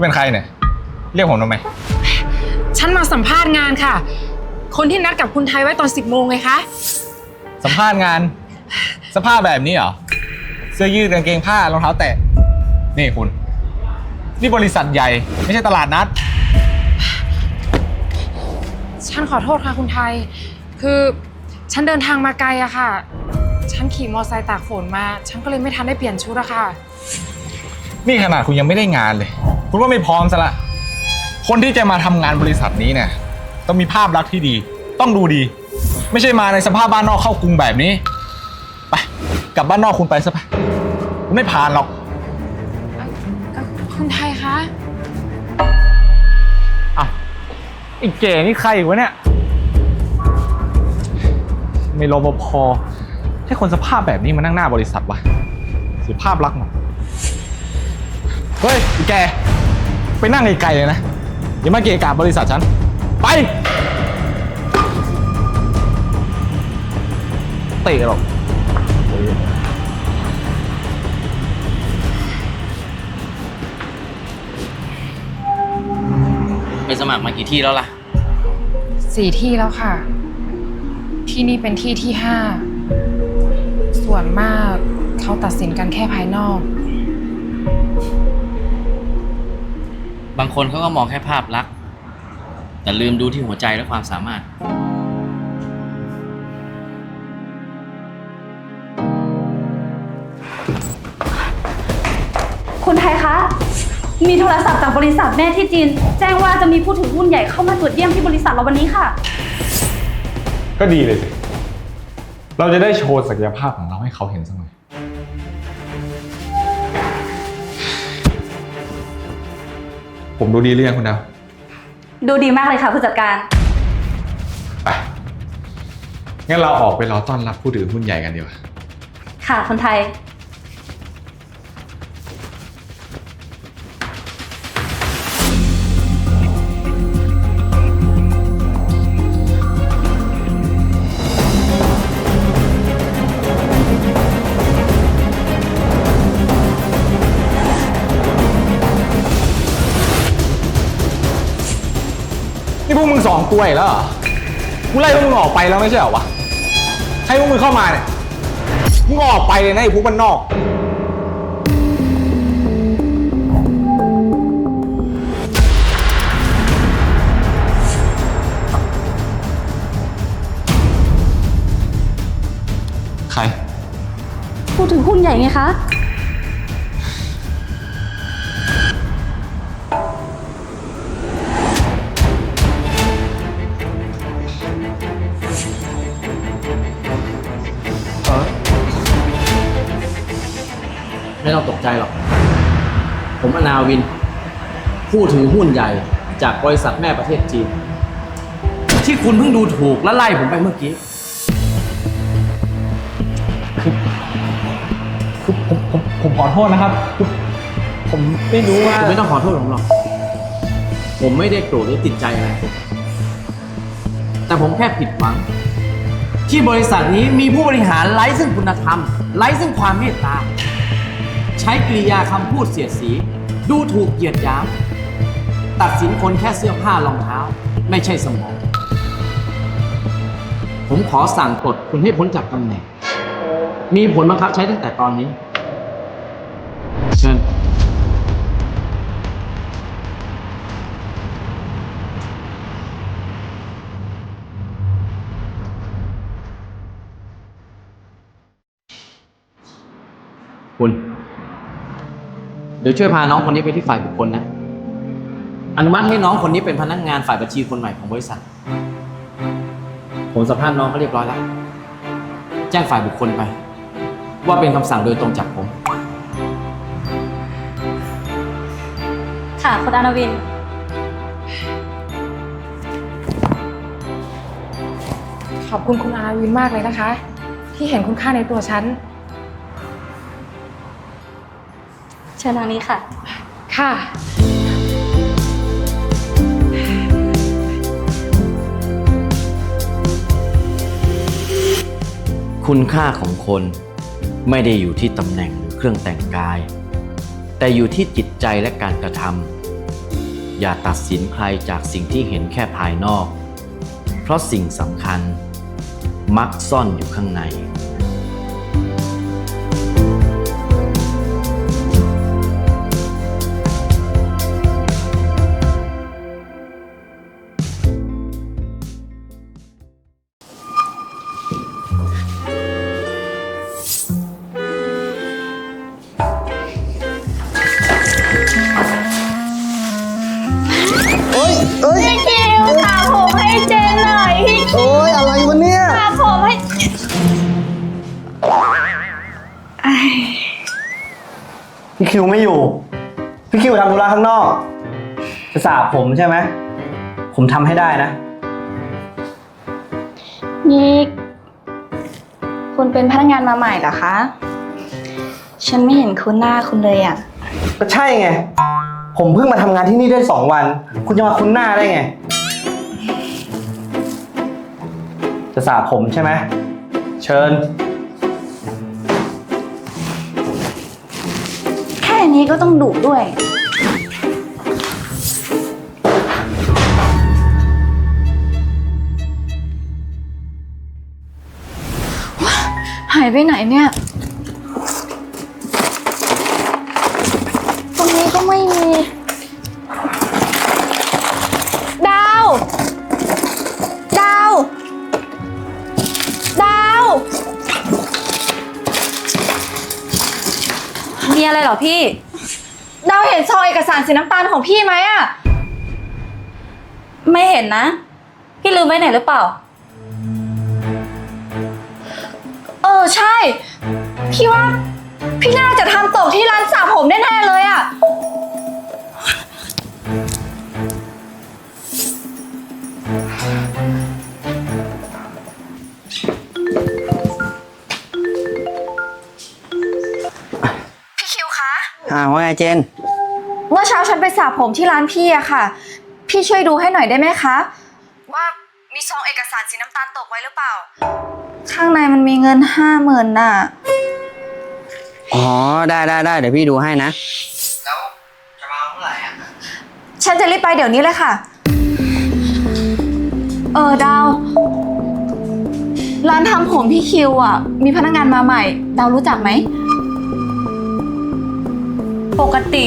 คุณเป็นใครเนี่ย เรียกผมทำไม ฉันมาสัมภาษณ์งานค่ะ คนที่นัดกับคุณไทยไว้ตอน10โมงไงคะ สัมภาษณ์งาน สภาพแบบนี้เหรอ เสื้อยืดกางเกงผ้ารองเท้าแตะ นี่คุณ นี่บริษัทใหญ่ ไม่ใช่ตลาดนัด ฉันขอโทษค่ะคุณไทย คือฉันเดินทางมาไกลอะค่ะ ฉันขี่มอเตอร์ไซค์ตากฝนมา ฉันก็เลยไม่ทันได้เปลี่ยนชุดอะค่ะ นี่ขนาดคุณยังไม่ได้งานเลย คุณว่าไม่พร้อมซะละ คนที่จะมาทำงานบริษัทนี้เนี่ย ต้องมีภาพลักษณ์ที่ดี ต้องดูดี ไม่ใช่มาในสภาพบ้านนอกเข้ากรุงแบบนี้ ไป กลับบ้านนอกคุณไปซะไปคุณไม่ผ่านหรอก คุณไทยคะ อะไอ้เก๋นี่ใครอีกวะเนี่ย ไม่รปภให้คนสภาพแบบนี้มานั่งหน้าบริษัทวะเสียภาพลักษณ์หมดเฮ้ยไอ้แก ไปนั่งไกลๆเลยนะ อย่ามาเกะกะบริษัทฉัน ไป เตะหรอกไปสมัครมากี่ที่แล้วล่ะ สี่ที่แล้วค่ะ ที่นี่เป็นที่ที่ห้า ส่วนมากเขาตัดสินกันแค่ภายนอก บางคนเขาก็มองแค่ภาพลักษณ์แต่ลืมดูที่หัวใจและความสามารถ คุณไทยคะ มีโทรศัพท์จากบริษัทแม่ที่จีน แจ้งว่าจะมีผู้ถือหุ้นใหญ่เข้ามาตรวจเยี่ยมที่บริษัทเราวันนี้ค่ะ ก็ดีเลยสิ เราจะได้โชว์ศักยภาพของเราให้เขาเห็นสักหน่อย ผมดูดีหรือยังคุณดาวดูดีมากเลยค่ะผู้จัดการ ไปงั้นเราออกไปรอต้อนรับผู้ถือหุ้นใหญ่กันดีกว่า ค่ะคุณไทย วกมึงสองตัวอีกแล้วเหรอ กูไล่พวกมึงออกไปแล้วไม่ใช่เหรอวะ ให้พวกมึงเข้ามาเนี่ย มึงออกไปเลยนะไอ้พวกมันนอก ใครผู้ถือหุ้นใหญ่ไงคะ วิน ผู้ถือหุ้นใหญ่จากบริษัทแม่ประเทศจีน ที่คุณเพิ่งดูถูกและไล่ผมไปเมื่อกี้คือผมผมผมขอโทษนะครับคือผมไม่รู้ว่า คุณไม่ต้องขอโทษผมหรอก ผมไม่ได้โกรธหรือติดใจอะไรคุณแต่ผมแค่ผิดหวัง ที่บริษัทนี้มีผู้บริหารไร้ซึ่งคุณธรรม ไร้ซึ่งความเมตตา ใช้กริยาคำพูดเสียดสี ดูถูกเหยียดหยาม ตัดสินคนแค่เสื้อผ้ารองเท้า ไม่ใช่สมอง ผมขอสั่งปลดคุณให้พ้นจากตำแหน่ง มีผลบังคับใช้ตั้งแต่ตอนนี้ เชิญ คุณ เดี๋ยวช่วยพาน้องคนนี้ไปที่ฝ่ายบุคคลนะ อนุมัติให้น้องคนนี้เป็นพนักงานฝ่ายบัญชีคนใหม่ของบริษัท ผมสัมภาษณ์น้องเขาเรียบร้อยแล้ว แจ้งฝ่ายบุคคลไป ว่าเป็นคำสั่งโดยตรงจากผม ค่ะ คุณอนาวิน ขอบคุณคุณอาวินมากเลยนะคะ ที่เห็นคุณค่าในตัวฉัน เชิญทางนี้ค่ะ ค่ะ คุณค่าของคนไม่ได้อยู่ที่ตำแหน่งหรือเครื่องแต่งกาย แต่อยู่ที่จิตใจและการกระทอย่าตัดสินใครจากสิ่งที่เห็นแค่ภายนอก เพราะสิ่งสำคัญ มักซ่อนอยู่ข้างใน จะสาบผมใช่ไหม ผมทำให้ได้นะ นี่คุณเป็นพนักงานมาใหม่เหรอคะ ฉันไม่เห็นคุณหน้าคุณเลยอะ ก็ใช่ไง ผมเพิ่งมาทำงานที่นี่ได้สองวัน คุณจะมาคุ้นหน้าได้ไง จะสาบผมใช่ไหม เชิญ แค่นี้ก็ต้องดุด้วยายไปไหนเนี่ย ตรงนี้ก็ไม่มี ดาว ดาว ดาว มีอะไรเหรอพี่ ดาวเห็นซองเอกสารสีน้ำตาลของพี่ไหมอะ ไม่เห็นนะ พี่ลืมไว้ไหนหรือเปล่า ออใช่ พี่ว่า พี่น่าจะทำตกที่ร้านสระผมแน่ๆเลยอะพี่คิวคะ อ่าว่าไงเจน เมื่อเช้าฉันไปสระผมที่ร้านพี่อะค่ะ พี่ช่วยดูให้หน่อยได้ไหมคะ ว่า มีซองเอกสารสีน้ำตาลตกไว้หรือเปล่า ข้างในมันมีเงินห้าหมื่นน่ะ อ๋อ ได้ได้ได้เดี๋ยวพี่ดูให้นะฉันจะรีบไปเดี๋ยวนี้เลยค่ะ เออดาว ร้านทำผมพี่คิวอะ มีพนักงานมาใหม่ ดาวรู้จักไหม ปกติ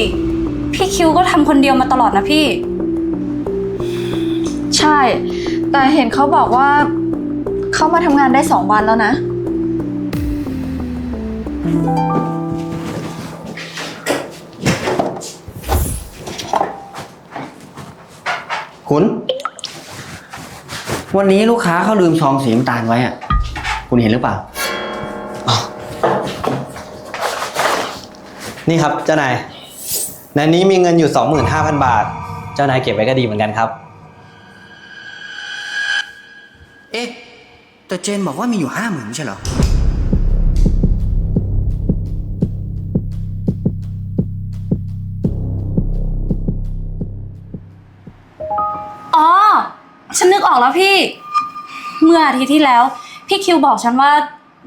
พี่คิวก็ทำคนเดียวมาตลอดนะพี่ ใช่ แต่เห็นเขาบอกว่า เขามาทำงานได้สองวันแล้วนะ คุณ วันนี้ลูกค้าเขาลืมซองสีน้ำตาลไว้อะคุณเห็นหรือเปล่านี่ครับเจ้านายในนี้มีเงินอยู่ 25,000 บาท เจ้านายเก็บไว้ก็ดีเหมือนกันครับ แต่เจนบอกว่ามีอยู่ห้าหมื่นไม่ใช่เหรอ อ๋อ ฉันนึกออกแล้วพี่ เมื่ออาทิตย์ที่แล้ว พี่คิวบอกฉันว่า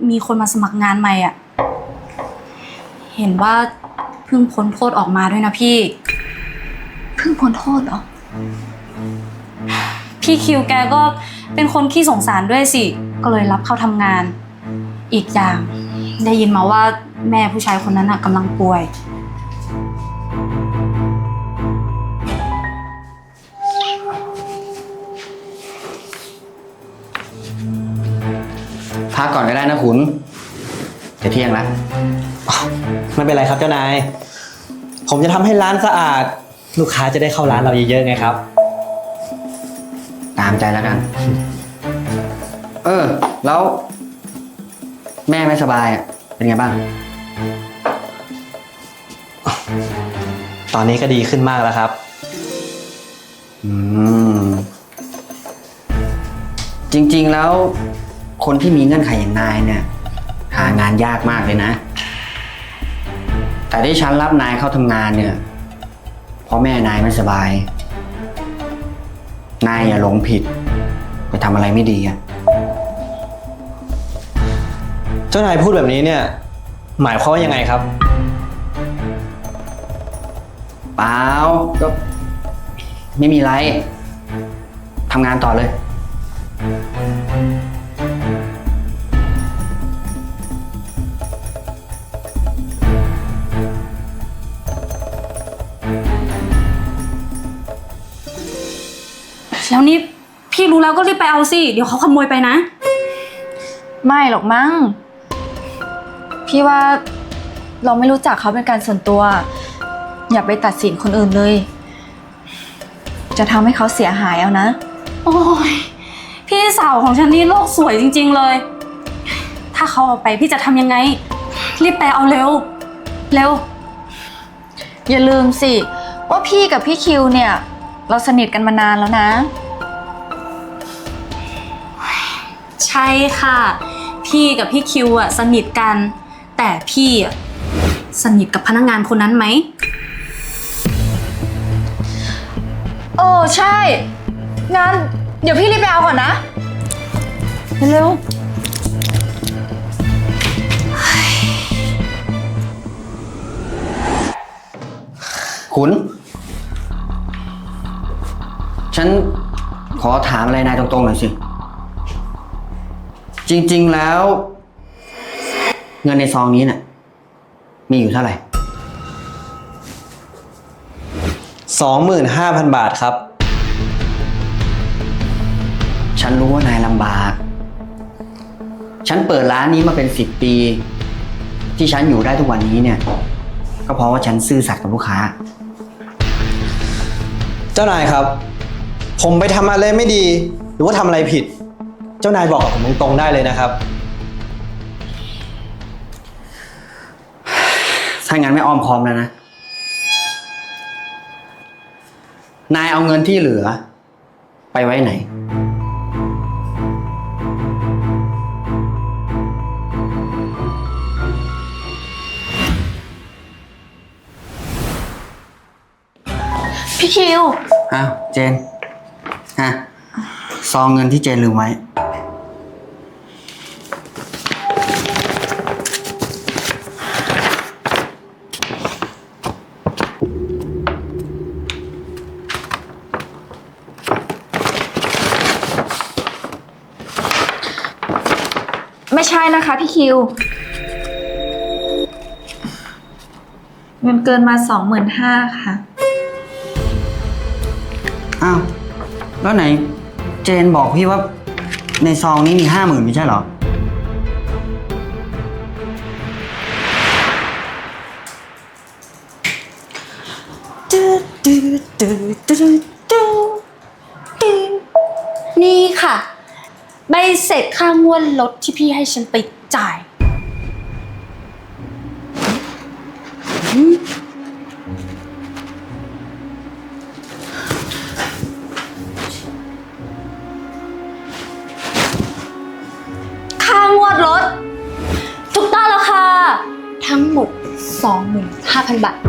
มีคนมาสมัครงานใหม่อะ เห็นว่าเพิ่งพ้นโทษออกมาด้วยนะพี่ เพิ่งพ้นโทษเหรอ พี่คิวแกก็เป็นคนขี้สงสารด้วยสิ ก็เลยรับเข้าทำงาน อีกอย่าง ได้ยินมาว่าแม่ผู้ชายคนนั้นน่ะกำลังป่วย พักก่อนก็ได้นะคุณจะเที่ยงแล้วไม่เป็นไรครับเจ้านาย ผมจะทำให้ร้านสะอาด ลูกค้าจะได้เข้าร้านเราเยอะๆไงครับ ตามใจแล้วกัน เออ แล้ว แม่ไม่สบายอะ เป็นไงบ้าง ตอนนี้ก็ดีขึ้นมากแล้วครับ อืม จริง ๆ แล้ว คนที่มีเงื่อนไขอย่างนายเนี่ย หางานยากมากเลยนะ แต่ที่ฉันรับนายเข้าทำงานเนี่ย เพราะแม่นายไม่สบาย นายอย่าหลงผิด ไปทำอะไรไม่ดีอะ จ้านายพูดแบบนี้เนี่ย หมายความว่ายังไงครับ เปล่าก็ไม่มีไรทำงานต่อเลย แล้วนี่พี่รู้แล้วก็รีบไปเอาสิ เดี๋ยวเขาขโมยไปนะ ไม่หรอกมั้ง พี่ว่าเราไม่รู้จักเขาเป็นการส่วนตัว อย่าไปตัดสินคนอื่นเลย จะทำให้เขาเสียหายเอานะ โอ้ยพี่สาวของฉันนี่โลกสวยจริง ๆเลย ถ้าเขาเอาไปพี่จะทำยังไง รีบไปเอาเร็ว เร็ว อย่าลืมสิ ว่าพี่กับพี่คิวเนี่ย เราสนิทกันมานานแล้วนะ ใช่ค่ะ พี่กับพี่คิวอะสนิทกัน แต่พี่อะสนิทกับพนักงานคนนั้นไหมโอ้ใช่ งั้น เดี๋ยวพี่รีบไปเอาก่อนนะ เร็วขุน ฉันขอถามอะไรนายตรงๆหน่อยสิ จริง ๆ แล้ว เงินในซองนี้น่ะมีอยู่เท่าไหร่25,000บาทครับ ฉันรู้ว่านายลำบาก ฉันเปิดร้านนี้มาเป็นสิบปี ที่ฉันอยู่ได้ทุกวันนี้เนี่ย ก็เพราะว่าฉันซื่อสัตย์กับลูกค้า เจ้านายครับ ผมไปทำอะไรไม่ดี หรือว่าทำอะไรผิด เจ้านายบอกกับผมตรงๆได้เลยนะครับ ถ้างั้นไม่อ้อมค้อมแล้วนะ นายเอาเงินที่เหลือ ไปไว้ไหน พี่คิว อ้าว เจน ฮะ ซองเงินที่เจนลืมไว้ ไม่ใช่นะ คะพี่คิว เงินเกินมาสองหมื่นห้าค่ะ อ้าว แล้วไหน เจนบอกพี่ว่าในซองนี้มีห้าหมื่นไม่ใช่เหรอนี่ค่ะ ใบ เสร็จค่างวดรถที่พี่ให้ฉันไปจ่ายค่างวดรถ ถูกต้องแล้วค่ะ ทั้งหมด 25,000 บาท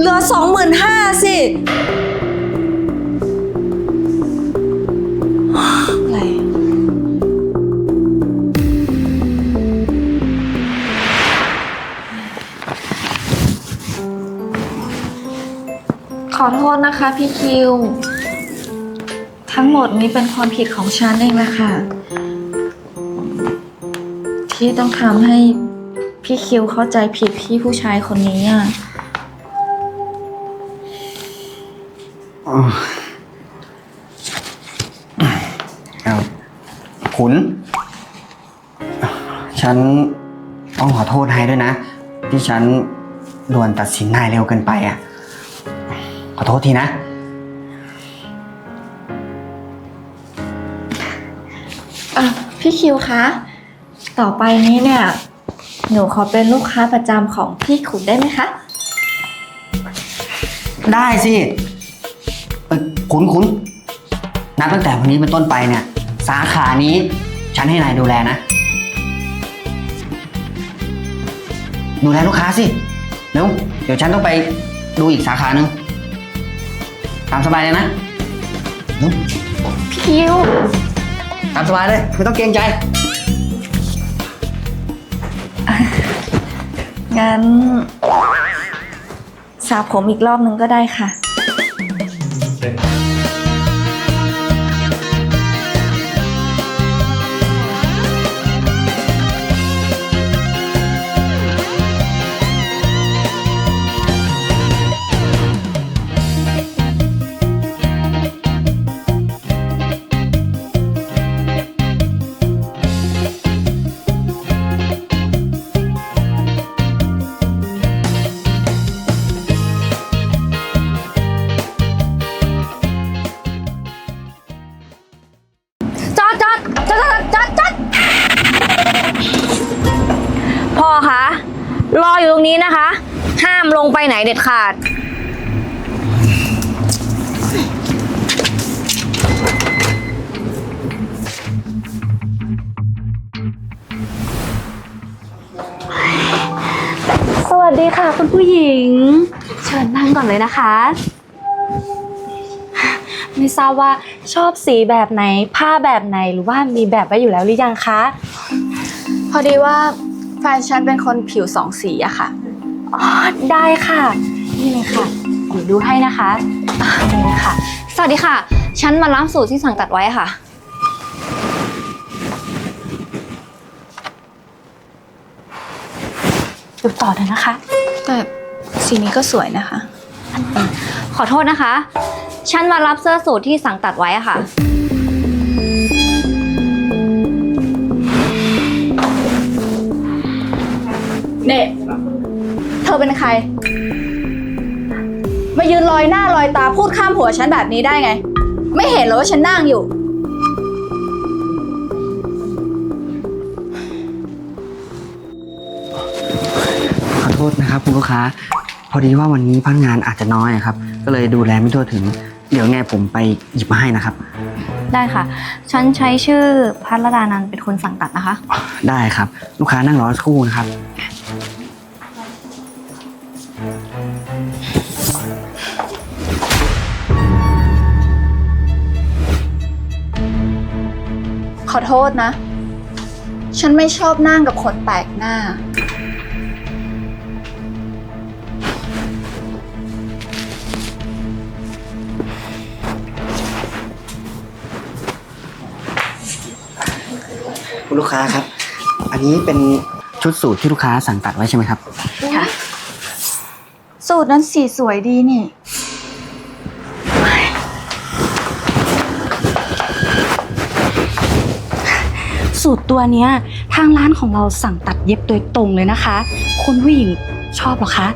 เหลือสองหมื่นห้าสิ อะไร ขอโทษนะคะพี่คิว ทั้งหมดนี้เป็นความผิดของฉันเองนะคะ ที่ต้องทำให้พี่คิวเข้าใจผิดพี่ผู้ชายคนนี้อะ เอาขุน ฉันต้องขอโทษนายด้วยนะ ที่ฉันด่วนตัดสินนายเร็วเกินไปอะ ขอโทษทีนะ เอ่อพี่คิวคะ ต่อไปนี้เนี่ย หนูขอเป็นลูกค้าประจำของพี่ขุนได้ไหมคะ ได้สิ เอ่อขุนขุนนับตั้งแต่วันนี้เป็นต้นไปเนี่ย สาขานี้ฉันให้นายดูแลนะ ดูแลลูกค้าสิเร็วเดี๋ยวฉันต้องไปดูอีกสาขาหนึ่งตามสบายเลยนะนุ๊กพี่คิว ตามสบายเลยไม่ต้องเกรงใจ งั้นสระผมอีกรอบนึงก็ได้ค่ะ รออยู่ตรงนี้นะคะ ห้ามลงไปไหนเด็ดขาด สวัสดีค่ะ คุณผู้หญิง เชิญนั่งก่อนเลยนะคะ ไม่ทราบว่าชอบสีแบบไหน ผ้าแบบไหนหรือว่ามีแบบไว้อยู่แล้วหรือยังคะ พอดีว่า แฟนฉันเป็นคนผิวสองสีอะค่ะ อ๋อ ได้ค่ะ นี่เลยค่ะเดี๋ยวดูให้นะคะอ่านี่เลยค่ะ สวัสดีค่ะ ฉันมารับสูตรที่สั่งตัดไว้ค่ะ ดูต่อเลยนะคะ แต่สีนี้ก็สวยนะคะ ขอโทษนะคะ ฉันมารับเสื้อสูทที่สั่งตัดไว้อะค่ะ เน่เธอเป็นใคร มายืนลอยหน้าลอยตาพูดข้ามหัวฉันแบบนี้ได้ไง ไม่เห็นเหรอว่าฉันนั่งอยู่ ขอโทษนะครับคุณลูกค้า พอดีว่าวันนี้พนักงานอาจจะน้อยอะครับ ก็เลยดูแลไม่ทั่วถึง เดี๋ยวไงผมไปหยิบมาให้นะครับ ได้ค่ะ ฉันใช้ชื่อพัทรดานันท์เป็นคนสั่งตัดนะคะ ได้ครับ ลูกค้านั่งรอสักครู่นะครับ ขอโทษนะ ฉันไม่ชอบนั่งกับคนแปลกหน้า คุณลูกค้าครับ อันนี้เป็นชุดสูทที่ลูกค้าสั่งตัดไว้ใช่ไหมครับค่ะสูตรนั้นสีสวยดีนี่ สูตรตัวเนี้ยทางร้านของเราสั่งตัดเย็บโดยตรงเลยนะคะ คุณผู้หญิงชอบเหรอคะ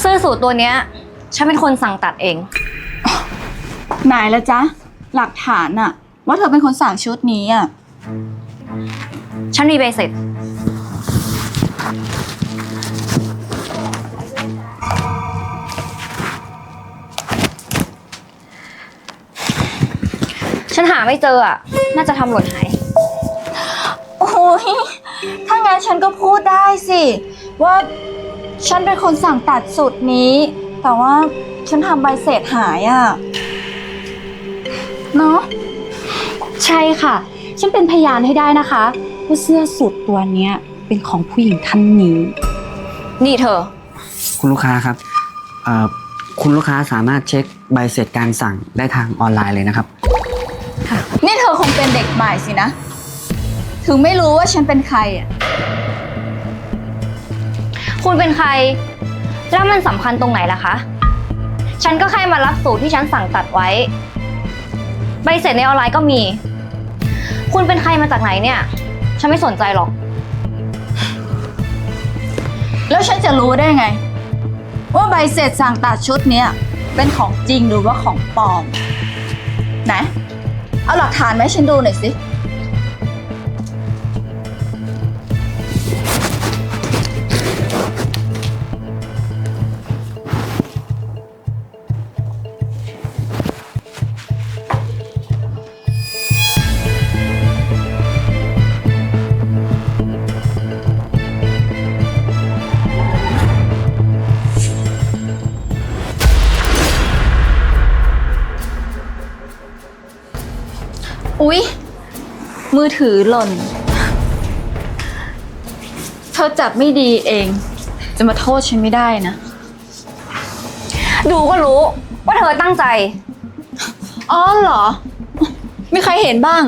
เสื้อสูตรตัวเนี้ยฉันเป็นคนสั่งตัดเอง ไหนละจ๊ะ หลักฐานอะว่าเธอเป็นคนสั่งชุดนี้อะฉันมีใบเสร็จ ฉันหาไม่เจออะ น่าจะทำหล่นหาย โอ้ยถ้างั้นฉันก็พูดได้สิ ว่าฉันเป็นคนสั่งตัดสูตรนี้ แต่ว่าฉันทำใบเสร็จหายอะเนาะใช่ค่ะ ฉันเป็นพยานให้ได้นะคะว่าเสื้อสูทตัวเนี้ยเป็นของผู้หญิงท่านนี้ นี่เธอ คุณลูกค้าครับเอ่อคุณลูกค้าสามารถเช็คใบเสร็จการสั่งได้ทางออนไลน์เลยนะครับ นี่เธอคงเป็นเด็กใหม่สินะ ถึงไม่รู้ว่าฉันเป็นใครอะคุณเป็นใคร แล้วมันสำคัญตรงไหนล่ะคะ ฉันก็แค่มารับสูตรที่ฉันสั่งตัดไว้ ใบเสร็จในออนไลน์ก็มี คุณเป็นใครมาจากไหนเนี่ย ฉันไม่สนใจหรอก แล้วฉันจะรู้ได้ไง ว่าใบเสร็จสั่งตัดชุดเนี้ยเป็นของจริงหรือว่าของปลอม ไหน เอาหลักฐานมาให้ฉันดูหน่อยสิ อถือหล่น เธอจับไม่ดีเอง จะมาโทษฉันไม่ได้นะ ดูก็รู้ว่าเธอตั้งใจ อ๋อเหรอมีใครเห็นบ้าง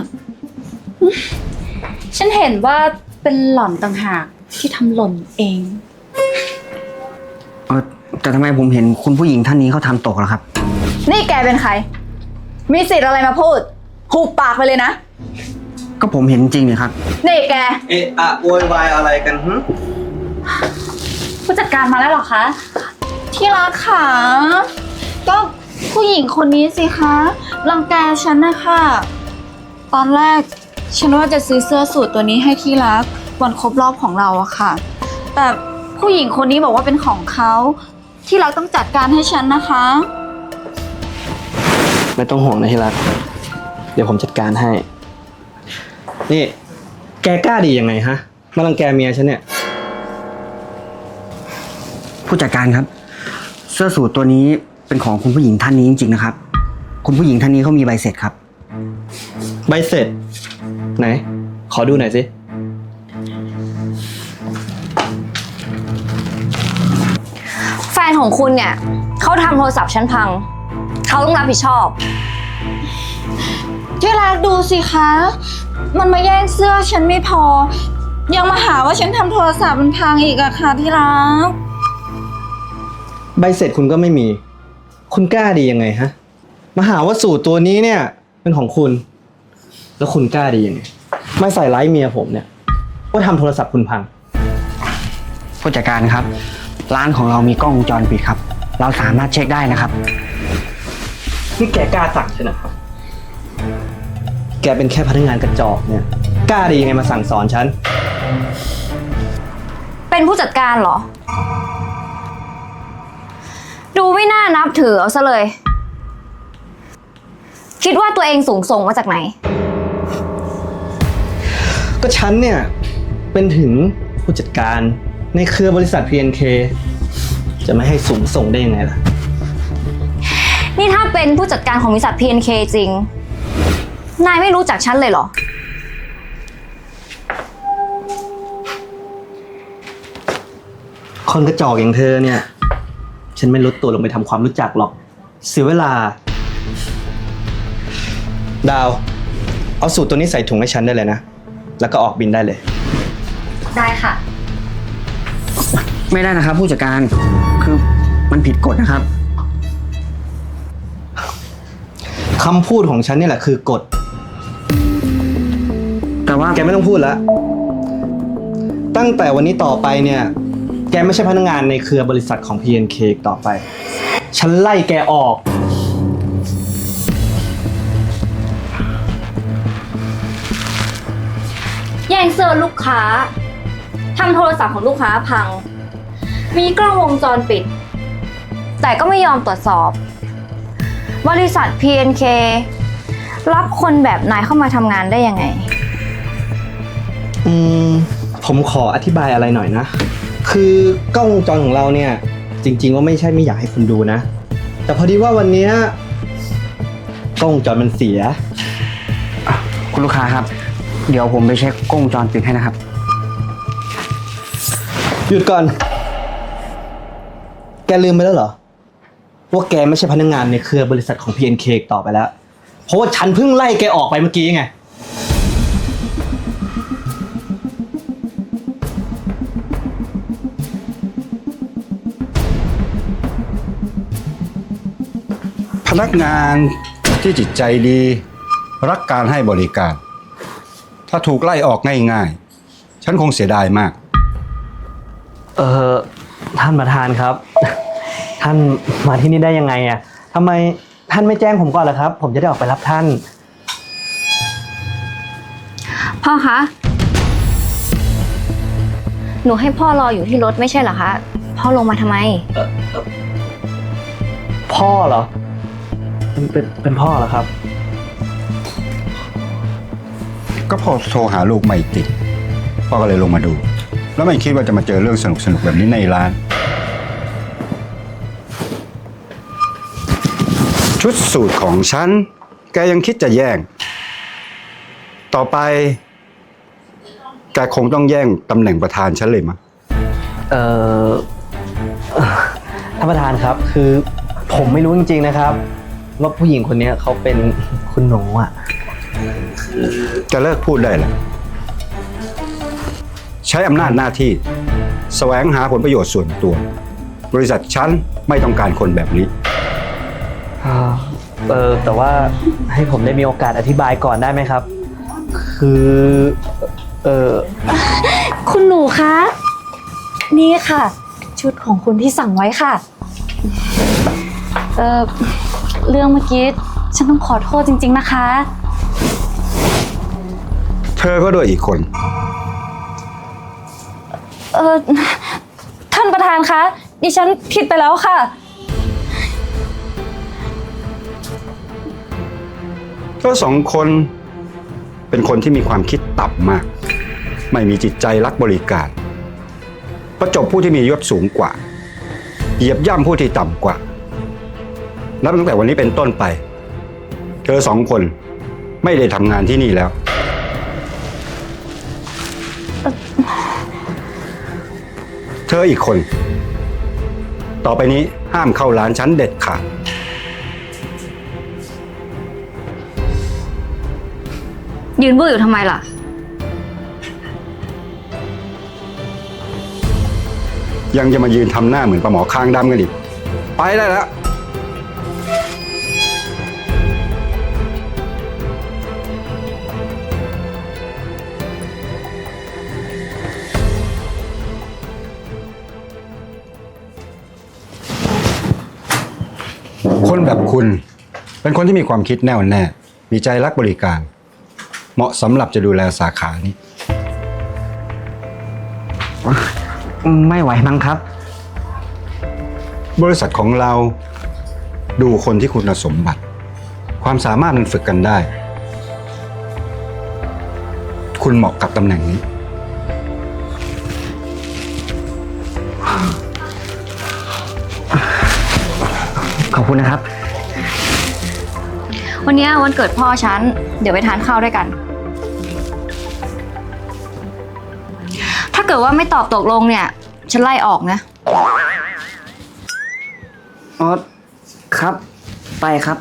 ฉันเห็นว่าเป็นหล่อนต่างหากที่ทำหล่นเอง เออแต่ทำไมผมเห็นคุณผู้หญิงท่านนี้เขาทำตกล่ะครับ นี่แกเป็นใคร มีสิทธิ์อะไรมาพูดหุบปากไปเลยนะ ก็ผมเห็นจริงนี่ครับ นี่แก เอะอะโวยวายอะไรกันหึผู้จัดการมาแล้วเหรอคะ ที่รักขาก็ผู้หญิงคนนี้สิคะรังแกฉันนะคะตอนแรกฉันว่าจะซื้อเสื้อสูทตัวนี้ให้ที่รักวันครบรอบของเราอะค่ะ แต่ผู้หญิงคนนี้บอกว่าเป็นของเขาที่รักต้องจัดการให้ฉันนะคะ ไม่ต้องห่วงนะที่รัก เดี๋ยวผมจัดการให้ นี่ แกกล้าดียังไงฮะ มารังแกเมียฉันเนี่ย ผู้จัดการครับ เสื้อสูทตัวนี้เป็นของคุณผู้หญิงท่านนี้จริงๆนะครับ คุณผู้หญิงท่านนี้เขามีใบเสร็จครับ ใบเสร็จ ไหน ขอดูหน่อยสิ แฟนของคุณเนี่ยเขาทำโทรศัพท์ฉันพัง เขาต้องรับผิดชอบ ที่รักดูสิคะ มันมาแย่งเสื้อฉันไม่พอ ยังมาหาว่าฉันทำโทรศัพท์มันพังอีกอะค่ะที่รัก ใบเสร็จคุณก็ไม่มี คุณกล้าดียังไงฮะ มาหาว่าสูตรตัวนี้เนี่ยเป็นของคุณ แล้วคุณกล้าดียังไงไม่ใส่ร้ายเมียผมเนี่ยว่าทำโทรศัพท์คุณพัง ผู้จัดการครับ ร้านของเรามีกล้องวงจรปิดครับ เราสามารถเช็คได้นะครับ นี่แกกล้าสั่งใช่ไหมครับ แกเป็นแค่พนักงานกระจอกเนี่ย กล้าดียังไงมาสั่งสอนฉัน เป็นผู้จัดการเหรอ ดูไม่น่านับถือเอาซะเลย คิดว่าตัวเองสูงส่งมาจากไหน ก็ฉันเนี่ยเป็นถึงผู้จัดการในเครือบริษัท PNK จะไม่ให้สูงส่งได้ยังไงล่ะ นี่ถ้าเป็นผู้จัดการของบริษัท PNK จริง นายไม่รู้จักฉันเลยเหรอ คนกระจอกอย่างเธอเนี่ย ฉันไม่ลดตัวลงไปทำความรู้จักหรอก เสียเวลา ดาว เอาสูตรตัวนี้ใส่ถุงให้ฉันได้เลยนะ แล้วก็ออกบินได้เลย ได้ค่ะ ไม่ได้นะครับ ผู้จัดการคือมันผิดกฎนะครับ คำพูดของฉันนี่แหละคือกฎแต่ ว่าแกไม่ต้องพูดแล้วตั้งแต่วันนี้ต่อไปเนี่ย แกไม่ใช่พนักงานในเครือบริษัทของ PNK อีกต่อไป ฉันไล่แกออก แย่งเสื้อลูกค้าทำโทรศัพท์ของลูกค้าพัง มีกล้องวงจรปิด แต่ก็ไม่ยอมตรวจสอบ บริษัท PNK รับคนแบบนายเข้ามาทำงานได้ยังไง อืมผมขออธิบายอะไรหน่อยนะ คือกล้องวงจรของเราเนี่ย จริง ๆ ว่าไม่ใช่ไม่อยากให้คุณดูนะ แต่พอดีว่าวันเนี้ยกล้องวงจรมันเสียคุณลูกค้าครับ เดี๋ยวผมไปเช็คกล้องวงจรปิดให้นะครับ หยุดก่อน แกลืมไปแล้วเหรอ ว่าแกไม่ใช่พนักงานในเครือบริษัทของ PNK อีกต่อไปแล้ว เพราะว่าฉันเพิ่งไล่แกออกไปเมื่อกี้ไง นักงานที่จิตใจดี รักการให้บริการ ถ้าถูกไล่ออกง่ายๆ ฉันคงเสียดายมาก เออท่านประธานครับ ท่านมาที่นี่ได้ยังไงอะทำไมท่านไม่แจ้งผมก่อนล่ะครับ ผมจะได้ออกไปรับท่าน พ่อคะ หนูให้พ่อรออยู่ที่รถไม่ใช่เหรอคะ พ่อลงมาทำไม พ่อเหรอ เป็นเป็นเป็นพ่อเหรอครับ ก็พอโทรหาลูกไม่ติด พ่อก็เลยลงมาดู แล้วไม่คิดว่าจะมาเจอเรื่องสนุกๆแบบนี้ในร้าน ชุดสูตรของฉัน แกยังคิดจะแย่ง ต่อไป แกคงต้องแย่งตำแหน่งประธานฉันเลยมั้ง เอ่อเอ่อท่านประธานครับ คือผมไม่รู้จริงๆนะครับ ว่าผู้หญิงคนเนี้ยเขาเป็นคุณหนูอะ จะเลิกพูดได้แล้วใช้อำนาจหน้าที่ แสวงหาผลประโยชน์ส่วนตัว บริษัทฉันไม่ต้องการคนแบบนี้ เออแต่ว่าให้ผมได้มีโอกาสอธิบายก่อนได้ไหมครับ คือ เออคุณหนูคะ นี่ค่ะ ชุดของคุณที่สั่งไว้ค่ะ เออ เรื่องเมื่อกี้ ฉันต้องขอโทษจริง ๆ นะคะ เธอก็ด้วยอีกคน เออท่านประธานคะ ดิฉันผิดไปแล้วค่ะ ก็สองคนเป็นคนที่มีความคิดต่ำมาก ไม่มีจิตใจรักบริการ ประจบผู้ที่มียศสูงกว่า เหยียบย่ำผู้ที่ต่ำกว่า นับตั้งแต่วันนี้เป็นต้นไป เธอสองคนไม่ได้ทำงานที่นี่แล้ว เธออีกคน ต่อไปนี้ห้ามเข้าร้านฉันเด็ดขาด ยืนบื้ออยู่ทำไมล่ะ ยังจะมายืนทำหน้าเหมือนปลาหมอคางดำกันอีก ไปได้แล้ว แบบคุณ เป็นคนที่มีความคิดแน่วแน่ มีใจรักบริการ เหมาะสำหรับจะดูแลสาขานี้ ไม่ไหวมั้งครับ บริษัทของเราดูคนที่คุณสมบัติ ความสามารถมันฝึกกันได้ คุณเหมาะกับตำแหน่งนี้ คุณนะครับ วันเนี้ยวันเกิดพ่อฉัน เดี๋ยวไปทานข้าวด้วยกัน ถ้าเกิดว่าไม่ตอบตกลงเนี่ย ฉันไล่ออกนะ อ๋อ ครับ ไปครับ